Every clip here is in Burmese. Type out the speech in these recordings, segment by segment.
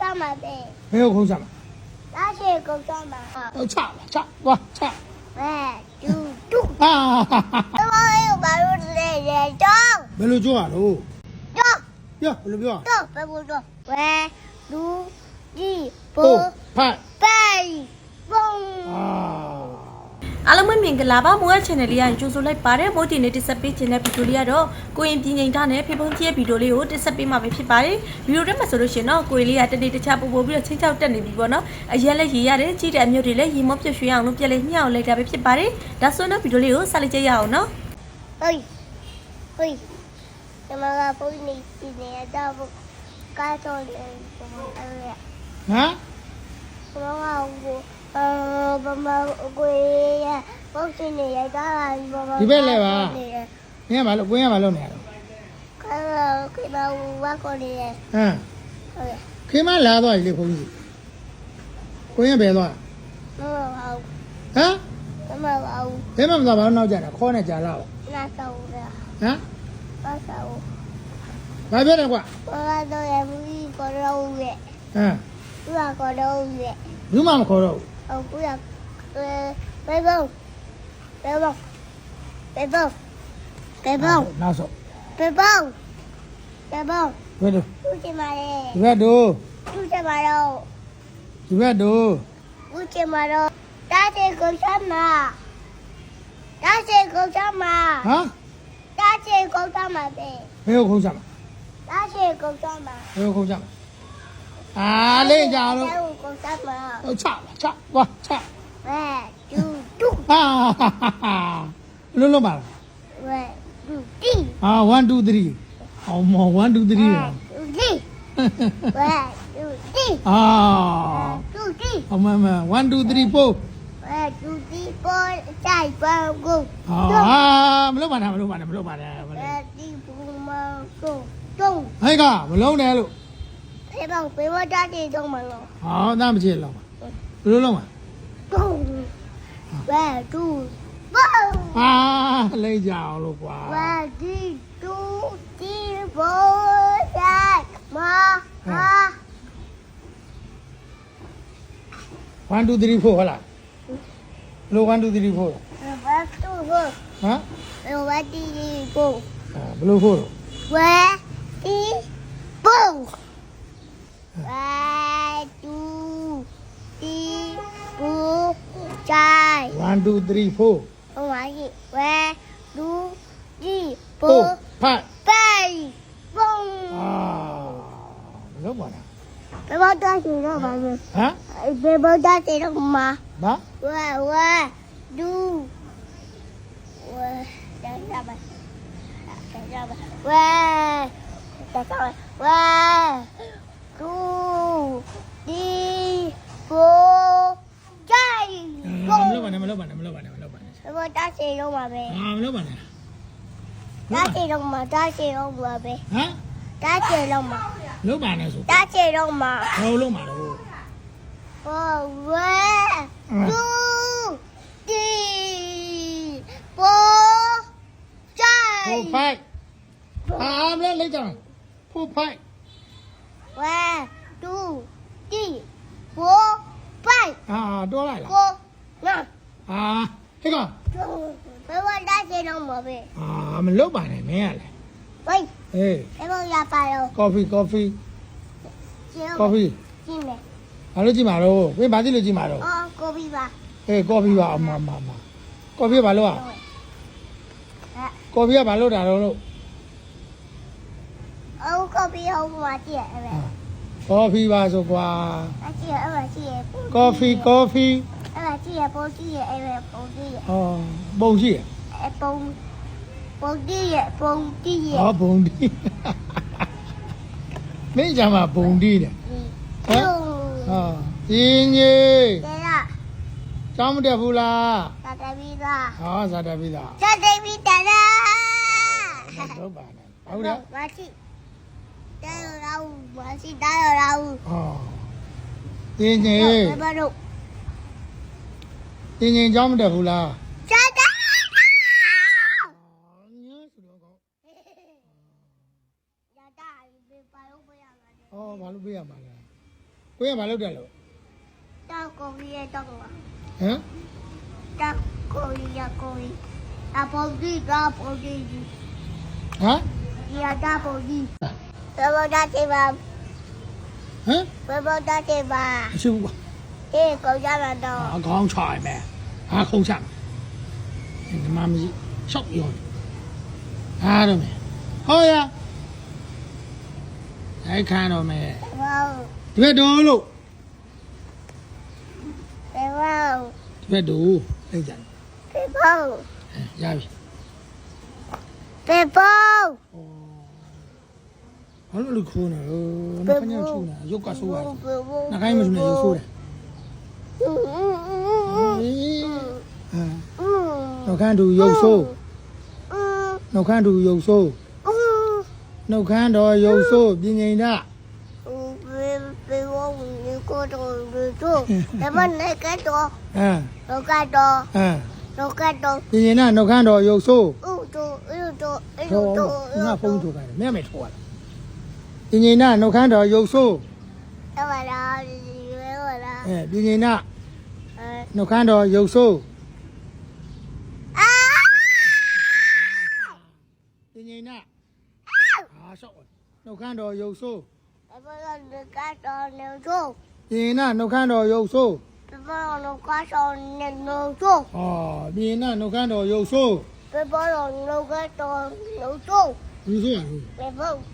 စားမှာပဲဘယ်ကိုခုံးစားမှာလာရှိကုတ်စားမှာဟောချလာချသွားချဝဲတူတူအာတမယဘာလို့လဲရဲတော့ဘယ်လိုကြွရလို့တော့ပြောဘယ်လိုပြောတော့ဘယ်လိုတော့ဝဲလူကြီးပိုပိုဖတ်ပဲပုံအာ အားလုံးပဲမင်္ဂလာပါမိုးရ channel လေးရရင်ကြိုဆိုလိုက်ပါတယ်မိုးတင်နေတက်ဆက်ပေးခြင်းတဲ့ဗီဒီယိုလေးကတော့ကိုရင်ပြင်ငိန်ထားနဲ့ဖေဖုံးကြီးရဲ့ဗီဒီယိုလေးကိုတက်ဆက်ပေးမှာပဲဖြစ်ပါတယ်ဗီဒီယိုတက်မှာဆိုလို့ရှိရင်တော့ကိုရင်လေးကတနေ့တခြားပို့ပို့ပြီးတော့ချင်းချောက်တက်နေပြီပေါ့နော်အရင်လည်းရေးရတယ်ကြီးတဲ့အမျိုးတွေလည်းရေမောပြွှွှေအောင်လို့ပြက်လေးညှောက်လိုက်တာပဲဖြစ်ပါတယ်ဒါဆိုတော့ဗီဒီယိုလေးကိုဆက်လိုက်ကြရအောင်နော်ဟိုဟိုတမကပုံနေစီနေတော့ကားတော့လေပုံအဲ့ဟမ်ဘမကကိုအ ဘမကိုရပုံစံနေရတာဘမမင်းကဘာလို့ကိုင်းကဘာလို့နေရတော့ကဲကိမဝါကိုနေရဟမ်ဟုတ်ရဲ့ခေမလာသွားပြီလေခုံးကြီးကိုင်းကဘယ်သွားမမဟောဟမ်မမဟောဘယ်မှမသွားဘာလို့နောက်ကြတာခေါ်နေကြလာဟနာဆောရမ်ပါဆောဘာပြောတယ်ကွာဘာတော့ရဘူးကိုရောရဲ့ဟမ်သူကကိုရောရဲ့ဘူးမှမခေါ်တော့ဘူး အခုရဘယ်ဘောဘယ်ဘောဘယ်ဘောဘယ်ဘောနောက်ဆုံးဘယ်ဘောဘယ်ဘောဘယ်လိုသူချင်ပါလေဒီဘက်တို့သူချင်ပါတော့ဒီဘက်တို့သူချင်ပါတော့တား ချေကိုချမ်းမှာတားချေကိုချမ်းမှာဟမ်တားချေကိုချမ်းမှာပဲဘယ်ကိုခုံးစားမှာတားချေကိုချမ်းမှာဘယ်ကိုခုံးစားမှာအာလေးကြလို့ကိုချမ်းမှာဟောချလာချသွားချဝဲတူတူအာလုံးလုံးပါလားဝဲတူတီအာ1 2 3အောင်မော1 2 3တူတီဝဲတူတီ အာတူတီအမမ1 2 3 4ဝဲတူတီပေါ်ချိုက်ပန်းကိုအာမလုပ်ပါနဲ့မလုပ်ပါနဲ့မလုပ်ပါနဲ့မဝဲလုပ်တီပူမကိုတုံးဟဲ့ကမလုံးနဲ့လို့ဖေးပေါ့ဖေးပေါ့တားချေတော့မလို့ဟောသားမချ စ်လောက်ပါဘယ်လိုလုံးပါတုံးဝဲတူဘောအာလိမ့်ကြအောင်လို့ကွာဝဲတီတူတီပေါ်ချိုက်မဟာ1 2 3 4ဟုတ်လားဘယ်လို1 2 3 4 ဝဲတူဟိုဟမ်ဝဲတီကိုအာဘယ်လိုဖို့လို့ဝဲတီပုံဝဲတူတီပူချိုက်1 2 3 4ဟိုမှာကြီးဝဲတူတီပူပို့ဖတ်ပဲပုံအာမလုပ်ပါနဲ့ဘယ်တော့တားချင်တော့ပါမလဲဟမ်ဘယ်တော့တားချင်တော့မှာဘာဝဲဝဲဒူဝဲကျန်ကြပါကျန်ကြပါဝဲကျန်ကြပါဝဲဒူဒီပိုကြိုင်မပုံလုပ်ပါနဲ့မလုပ်ပါနဲ့မလုပ်ပါနဲ့မလုပ်ပါနဲ့ဘယ်တားချင်တော့မှာပဲအာမလုပ်ပါနဲ့တားချင်တော့မှာတားချင်တော့မှာပဲဟမ်တားချင်တော့မှာလုပ်ပါနဲ့ဆိုတားချင်တော့မှာဟောလုံးပါတော့ဝဲဝဲဒူဒီပိုကြိုင်ဖို့ဖိုက်အာမလဲလိုက်ကြအောင်ဖို့ဖိုက် One, two, three, four, five, အာတော်လိုက်လား four, nine. အာဟဲ့ကဘယ်မှာတားချင်တော့မှာပဲအာမလုပ်ပါနဲ့မင်းကလေဝိတ်အေးဘယ်မှာရပါတော့ကော်ဖီကော်ဖီကျင်းကော်ဖီကျင်းမယ်ဘာလို့ကြည့်မှာတော့ဘယ်ဘာကြည့်လို့ကြည့်မှာတော့အော်ကိုဘီပါအေးကော်ဖီပါအမမမကော်ဖီဘာလို့อ่ะအဲကော်ဖီကဘာလို့တာတော့လို့ အော်ကိုဘီဟောမှာကြည့်အဲ့ဒါကော်ဖီပါဆိုကွာအကြည့်အဲ့ဒါကြည့်ရကော်ဖီကော်ဖီအဲ့ဒါကြည့်ရပုံကြည့်ရအဲ့ဒါပုံကြည့်ရဟောပုံရှိရအပုံပုံကြည့်ရပုံကြည့်ရဟောဘုံဒီမင်းကြမှာဘုံဒီတယ်ဟမ်ဟာပြင်းကြီးတဲ့ရကျောင်းမတက်ဘူးလားတာတပီးသားဟောဇာတပိသာတာတပီးတာလားတော့ပါနဲ့ဟုတ်တယ်马 Tayo raw, si tayo raw. Oh. Tin Nhi, Ba đục. Tin Nhi cháu mới được hù là. Cha cha. Dạ ta, ba lúc bây giờ là Ồ, bà lúc bây giờ bà là. Quý bà lúc đây rồi. ta cô đi ta cô. Hả? Ta cô đi ya cô đi. Ta bố đi, ta bố đi. Hả? Ya ta bố đi. ကိုကြီးရဲ့တောက်ပါဟမ်တောက်ကိုကြီးရကိုကြီးအပေါ်ကြီးတော့ပေါ်ကြီးဟမ်ဒီရတာပေါ်ကြီးဘယ်ဘောတာချေပါဟမ်ဘယ်ဘောတာချေပါမရှိဘူးကွာအေးကိုကြမှာတော့အကောင်းချရမယ်ဟာခုံချမယ်ဒီမှာမရှိရှောက်ပြောအားတော့မယ်ဟောရအဲ့ခံတော့မယ်ဘောဒီဘက်တော့လို့ဘယ်ဘောဒီဘက်တော့လိုက်ကြတယ်ဘယ်ဘောရပြီဘယ်ဘော ဘာလို့လူခိုးနေလဲ။ဘာညာချိုးနေရုပ်ကဆိုးတာ။နှာခိုင်းမချိုးနေရုပ်ဆိုးတယ်။အာနှုတ်ခမ်းတူရုပ်ဆိုး။နှုတ်ခမ်းတူရုပ်ဆိုး။နှုတ်ခမ်းတော်ရုပ်ဆိုးပြင်ငိမ့်တာ။ကိုတော်လူတို့ဒါမနဲ့ကတော့အဲလောကတော့အဲလောကတော့ပြင်ရင်ကနှုတ်ခမ်းတော်ရုပ်ဆိုးဥတို့ဥတို့ဥတို့ငါဖုန်းထိုးခိုင်းတယ်မရမယ်ထိုးရလား ပြင်းရင်နာနှုတ်ခမ်းတော်ရုပ်ဆိုးတော့ပါလားရွေးပါလားအဲပြင်းရင်နာနှုတ်ခမ်းတော်ရုပ်ဆိုးအာပြင်းရင်နာအာဆော့နှုတ်ခမ်းတော်ရုပ်ဆိုးဘာလို့နှုတ်ခမ်းတော်ရုပ်ဆိုးပြင်းရင်နာနှုတ်ခမ်းတော်ရုပ်ဆိုးဘာလို့နှုတ်ခမ်းတော်ရုပ်ဆိုးအော်ပြင်းရင်နာနှုတ်ခမ်းတော်ရုပ်ဆိုးဘာလို့နှုတ်ခမ်းတော်ရုပ်ဆိုးရုပ်ဆိုး啊。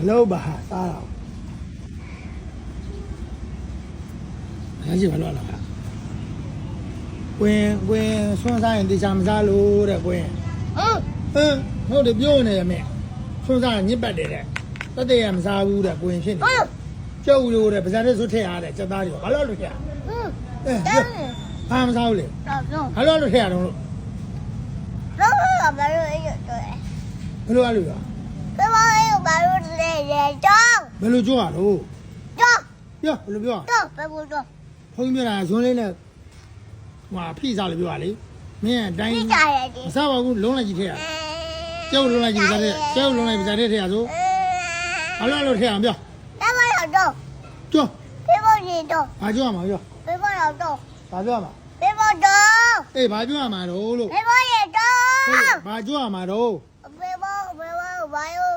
အလုပ်ပါစားတော့ငါကြည့်မလို့လားကွင်းကွင်းဆွန်းစားရင်တေချာမစားလို့တဲ့ကွင်းအာဟမ်ဟုတ်တယ်ပြောနေရမယ်ဆွန်းစားရင်ညစ်ပတ်တယ်တဲ့တတရမစားဘူးတဲ့ကွင်းဖြစ်နေကျုပ်လို့တဲ့ဗဇာတဲ့ဆွတ်ထည့်အားတဲ့စက်သားတွေဘာလို့လို့ထည့်ဟမ်အဲဘာမစားဘူးလေဘာလို့လို့ထည့်ရတော့လို့ဘာလို့ဘာလို့အဲ့လိုတော့ဘယ်လိုလဲဘာလို့ ဘယ်လိုကြောက်ရလို့တော့ပြောဘယ်လိုပြောတော့ဘယ်လိုတော့ဖုန်းပြတာဇွန်းလေးနဲ့ဟိုဖိစားလို့ပြောတာလေမင်းအတိုင်းဖိစားရတယ်မစားပါဘူးလုံးလိုက်ကြည့်ခဲ့ရကျောက်လုံးလိုက်ကြည့်စားတဲ့ကျောက်လုံးလိုက်စားတဲ့ထဲရဆိုအလားလို့ထဲအောင်ပြောတော့တော့ကျော်ဖေဖို့ရင်တော့ဘာကြောက်ရမှာပြောဖေဖို့တော့ဘာပြောရမှာဖေဖို့တော့အေးဘာကြောက်ရမှာတော့လို့ဖေဖို့ရင်တော့ဘာကြောက်ရမှာတော့ဖေဖို့ဖေဖို့ဘာရော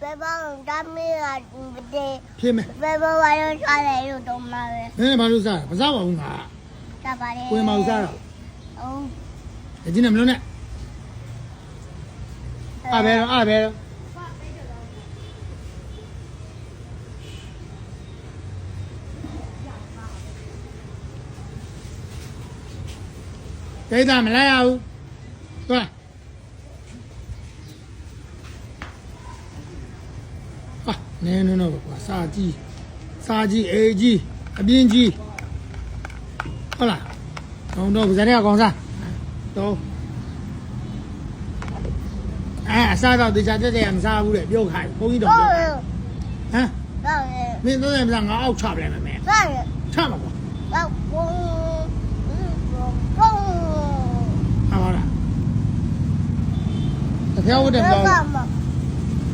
ဘယ်ဘောင်တမီးရတဲ့ဖြေမယ်ဘယ်ဘောင်ဝါရုံးစားတယ်လို့တော့မှာပဲနင်းမလို့စားမစားပါဘူးငါတပါလေကိုယ်မစားတော့ဟုတ်အကြီးနဲ့မလို့နဲ့အဘယ်တော့အဘယ်တော့ဒေတာမလာရဘူးသွား နင်းနင်းတော့ကွာစာကြီးစာကြီးအေးကြီးအပြင်းကြီးဟုတ်လားတော့တော့ကစားရအောင်စားတော့အဲအစားတော့ဒီစားတက်တယ်မစားဘူးလေပြောခိုင်းဘုန်းကြီးတော့ပြောဟမ်မင်းတို့လည်းမလားငါအောက်ချပလဲမယ်မင်းချမှာကွာဟာပါလားဖျားဝတ်တယ်မလား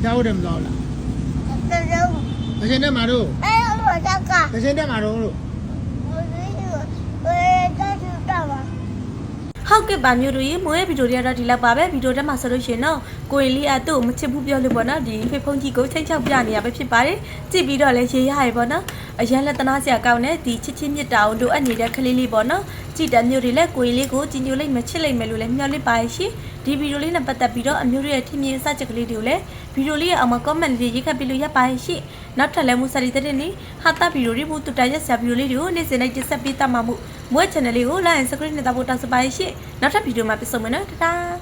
ဖျားဝတ်တယ်မလား ။ဘယ်ရှင်တက်မှာတို့။အဲဟိုတက်က။ဘယ်ရှင်တက်မှာတို့လို့။ဟိုဒီဟိုတက်ချူတက်ပါဟုတ်ကဲ့ပါမျိုးတို့ရေမွေးဗီဒီယိုတွေကတော့ဒီလောက်ပါပဲဗီဒီယိုတက်မှာဆိုလို့ရှင်တော့ကိုရင်လေးအတူမချစ်ဘူးပြောလို့ပေါ့နော်ဒီဖေဖုန်းကြီးကိုချိန်ချောက်ပြနေရပဲဖြစ်ပါတယ်ကြည့်ပြီးတော့လည်းရေရရပေါ့နော်အရန်လက်တနာစရာကောင်းတဲ့ဒီချစ်ချင်းမြတ်တာအောင်တို့အပ်နေတဲ့ကလေးလေးပေါ့နော်ကြည့်တဲ့မျိုးတွေလည်းကိုရင်လေးကိုကြီးညိုလိုက်မချစ်လိုက်မယ်လို့လည်းမျှော်လင့်ပါရဲ့ရှင် ဒီဗီဒီယိုလေးနဲ့ပတ်သက်ပြီးတော့အမျိုးတွေရဲ့ထင်မြင်အစချက်ကလေးတွေကိုလည်းဗီဒီယိုလေးရဲ့အောက်မှာ comment လေးရေးခတ်ပြီးလို့ရပါရဲ့ရှင်နောက်ထပ်လည်းမူစာရီတဲ့တဲ့နေဟာတာဗီဒီယိုတွေဘူးတူတရက်ဆရာဗီဒီယိုလေးတွေကိုနေ့စဉ်လိုက်တက်ဆက်ပေးတတ်မှာမို့မိုး channel လေးကို like and subscribe နဲ့တောက်ဖို့တောင်းဆိုပါရရှင်နောက်ထပ်ဗီဒီယိုမှာပြန်ဆုံမယ်နော်တတား